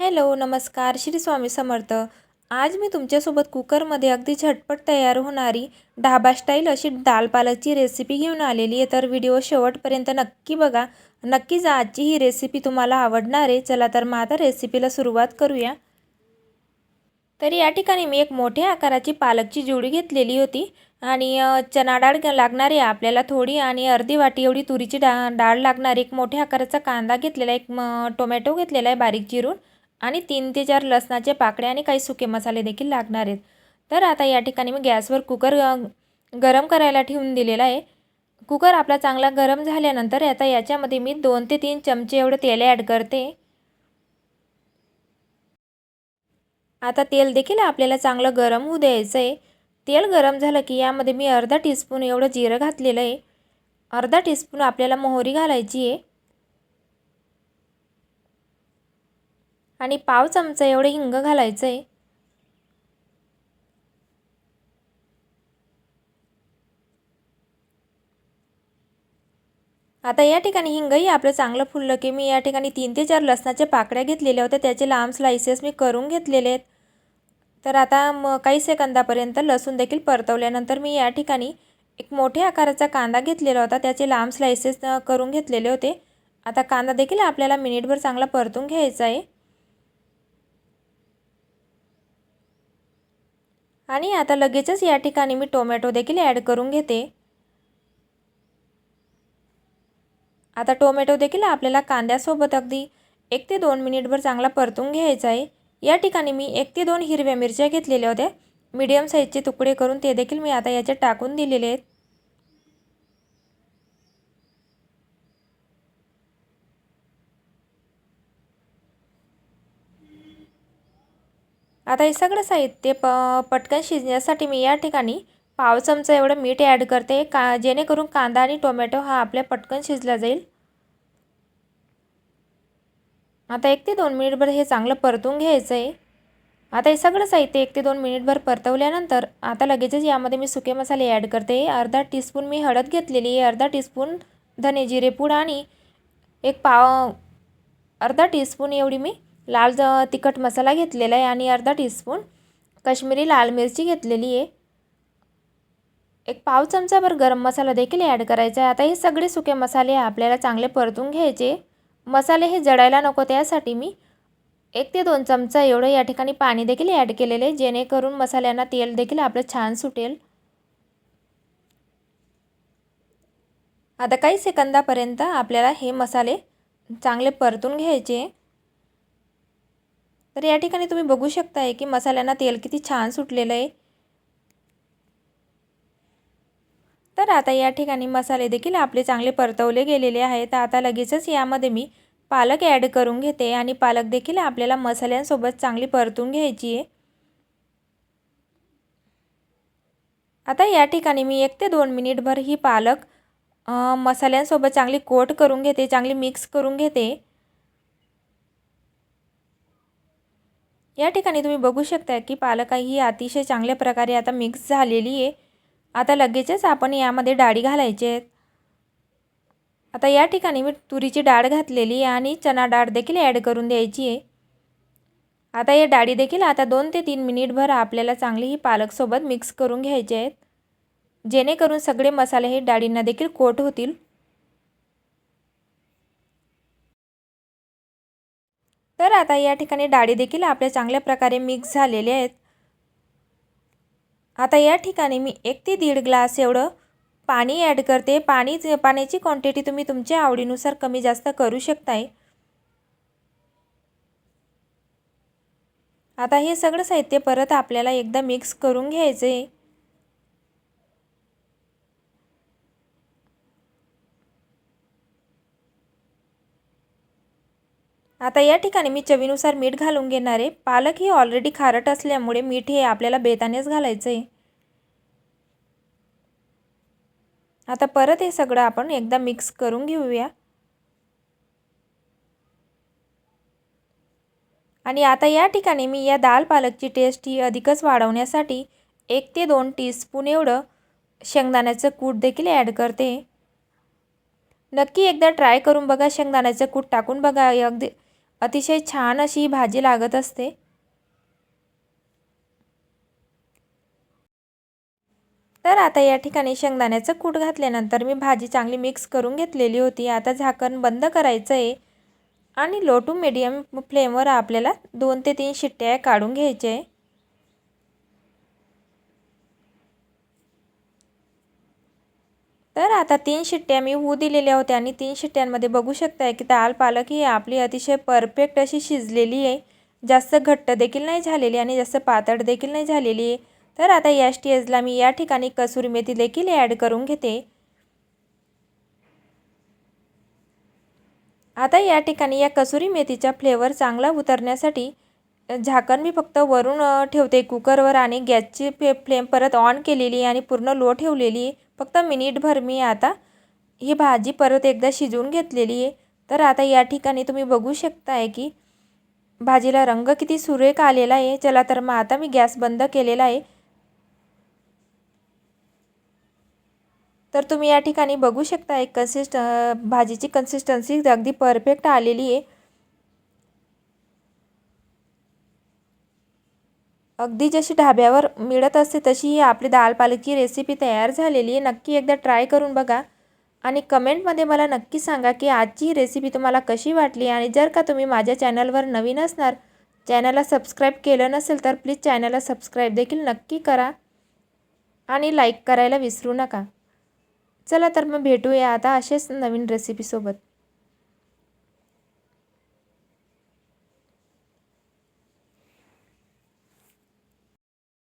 Hello नमस्कार. श्री स्वामी समर्थ. आज मी तुमच्यासोबत कुकरमध्ये अगदी झटपट तयार होणारी ढाबा स्टाईल अशी दाल पालकची रेसिपी घेऊन आलेली आहे. तर व्हिडिओ शेवटपर्यंत नक्की बघा. नक्कीच आजची ही रेसिपी तुम्हाला आवडणार आहे. चला तर मग आता रेसिपीला सुरुवात करूया. तर या ठिकाणी मी एक मोठ्या आकाराची पालकची जोडी घेतलेली होती. आणि चना डाळ लागणारी आपल्याला थोडी. आणि अर्धी वाटी एवढी तुरीची डा डाळ लागणार एक मोठ्या आकाराचा कांदा घेतलेला एक म टोमॅटो घेतलेला आहे बारीक चिरून. आणि तीन ते चार लसणाचे पाकळे आणि काही सुके मसाले देखील लागणार आहेत. तर आता या ठिकाणी मी गॅसवर कुकर गरम करायला ठेवून दिलेला आहे. कुकर आपला चांगला गरम झाल्यानंतर आता याच्यामध्ये मी दोन ते तीन चमचे एवढं तेल ॲड करते. आता तेल देखील आपल्याला चांगलं गरम होऊ द्यायचं आहे. तेल गरम झालं की यामध्ये मी अर्धा टीस्पून एवढं जिरं घातलेलं आहे. अर्धा टीस्पून आपल्याला मोहरी घालायची आहे. आणि पाव चमचा एवढं हिंग घालायचं. आहे आता या ठिकाणी हिंगही आपलं चांगलं फुललं की मी या ठिकाणी तीन ते चार लसणाच्या पाकड्या घेतलेल्या होत्या त्याचे लांब स्लायसेस मी करून घेतलेले आहेत. तर आता म काही सेकंदापर्यंत लसूण देखील परतवल्यानंतर मी या ठिकाणी एक मोठ्या आकाराचा कांदा घेतलेला होता त्याचे लांब स्लायसेस करून घेतलेले होते. आता कांदा देखील आपल्याला मिनिटभर चांगला परतून घ्यायचा आहे. आणि आता लगेचच या ठिकाणी मी टोमॅटो देखील ॲड करून घेते. आता टोमॅटो देखील आपल्याला कांद्यासोबत अगदी एक ते दोन मिनिटभर चांगला परतून घ्यायचा आहे. या ठिकाणी मी एक ते दोन हिरव्या मिरच्या घेतलेल्या होत्या. मीडियम साईजचे तुकडे करून ते देखील मी आता याच्यात टाकून दिलेले आहेत. आता हे सगळं साहित्य प पटकन शिजण्यासाठी मी या ठिकाणी पाव चमचा एवढं मीठ ॲड करते. का जेणेकरून कांदा आणि टोमॅटो हा आपल्या पटकन शिजला जाईल. आता एक ते दोन मिनिटभर हे चांगलं परतून घ्यायचं आहे आता हे सगळं साहित्य एक ते दोन मिनिटभर परतवल्यानंतर आता लगेचच यामध्ये मी सुके मसाले ॲड करते. अर्धा टीस्पून मी हळद घेतलेली आहे. अर्धा टीस्पून धने जिरेपूड आणि एक पाव अर्धा टीस्पून एवढी मी लाल तिखट मसाला घेतलेला आहे आणि अर्धा टीस्पून काश्मीरी लाल मिरची घेतलेली आहे. एक पाव चमचाभर गरम मसाला देखील ॲड करायचा आहे. आता हे सगळे सुके मसाले आपल्याला चांगले परतून घ्यायचे. मसाले हे जडायला नको त्यासाठी मी एक ते दोन चमचा एवढं या ठिकाणी पाणी देखील ॲड केलेले आहे जेणेकरून मसाल्यांना तेल देखील आपलं छान सुटेल. आता काही सेकंदापर्यंत आपल्याला हे मसाले चांगले परतून घ्यायचे. तर या ठिकाणी तुम्ही बघू शकताय की मसाल्यांना तेल किती छान सुटलेलं आहे. तर आता या ठिकाणी मसाले देखील आपले चांगले परतवले गेलेले आहेत. आता लगेचच यामध्ये मी पालक ॲड करून घेते आणि पालक देखील आपल्याला मसाल्यांसोबत चांगली परतून घ्यायची आहे. आता या ठिकाणी मी एक ते दोन मिनिटभर ही पालक मसाल्यांसोबत चांगली कोट करून घेते चांगली मिक्स करून घेते. या ठिकाणी तुम्ही बघू शकता की पालक ही अतिशय चांगल्या प्रकारे आता मिक्स झालेली आहे. आता लगेचच आपण यामध्ये डाळी घालायची आहेत आता या ठिकाणी मी तुरीची डाळ घातलेली आहे आणि चना डाळ देखील ॲड करून द्यायची आहे. आता या डाळी देखील आता दोन ते तीन मिनिटभर आपल्याला चांगली ही पालकसोबत मिक्स करून घ्यायचे आहेत. जेणेकरून सगळे मसाले हे डाळींना देखील कोट होतील. तर आता या ठिकाणी डाळी देखील आपल्या चांगल्या प्रकारे मिक्स झालेले आहेत. आता या ठिकाणी मी एक ते दीड ग्लास एवढं पाणी ॲड करते. पाणी पाण्याची क्वांटिटी तुम्ही तुमच्या आवडीनुसार कमी जास्त करू शकताय. आता हे सगळं साहित्य परत आपल्याला एकदा मिक्स करून घ्यायचं आहे आता या ठिकाणी मी चवीनुसार मीठ घालून घेणार आहे. पालक ही ऑलरेडी खारट असल्यामुळे मीठ हे आपल्याला बेतानेच घालायचं आहे आता परत हे सगळं आपण एकदा मिक्स करून घेऊया. आणि आता या ठिकाणी मी या दाल पालकची टेस्ट ही अधिकच वाढवण्यासाठी एक ते दोन टीस्पून एवढं शेंगदाण्याचं कूट देखील ॲड करते. नक्की एकदा ट्राय करून बघा शेंगदाण्याचं कूट टाकून बघा. अगदी अतिशय छान अशी ही भाजी लागत असते. तर आता या ठिकाणी शेंगदाण्याचं कूट घातल्यानंतर मी भाजी चांगली मिक्स करून घेतलेली होती. आता झाकण बंद करायचं आहे आणि लो टू मिडियम फ्लेमवर आपल्याला दोन ते तीन शिट्ट्या काढून घ्यायचे आहे. तर आता तीन शिट्ट्या मी होऊ दिलेल्या होत्या आणि तीन शिट्ट्यांमध्ये बघू शकताय की दाल पालक ही आपली अतिशय परफेक्ट अशी शिजलेली आहे. जास्त घट्ट देखील नाही झालेली आणि जास्त पातळ देखील नाही झालेली आहे. तर आता या स्टेजला मी या ठिकाणी कसुरी मेथी देखील ॲड करून घेते. आता या ठिकाणी या कसुरी मेथीचा फ्लेवर चांगला उतरण्यासाठी झाकण मी फक्त वरून ठेवते. कुकरवर आणि गॅसची पे फ्लेम परत ऑन केलेली आणि पूर्ण लो ठेवलेली फक्त मिनिटभर मी आता ही भाजी परत एकदा शिजवून घेतलेली आहे. तर आता या ठिकाणी तुम्ही बघू शकताय की भाजीला रंग किती सुरेख आलेला आहे. चला तर मग आता मी गॅस बंद केलेला आहे. तर तुम्ही या ठिकाणी बघू शकता एक कन्सिस्ट भाजीची कन्सिस्टन्सी अगदी परफेक्ट आलेली आहे. अगदी जशी ढाब्यावर मिळत असते तशी ही आपली दाल पालकची रेसिपी तयार झालेली आहे. नक्की एकदा ट्राय करून बघा. आणि कमेंटमध्ये मला नक्की सांगा की आजची रेसिपी तुम्हाला कशी वाटली? आणि जर का तुम्ही माझ्या चॅनलवर नवीन असणार चॅनलला सबस्क्राईब केलं नसेल तर प्लीज चॅनलला सबस्क्राईब देखील नक्की करा. आणि लाईक करायला विसरू नका. चला तर मग भेटूया आता असेच नवीन रेसिपीसोबत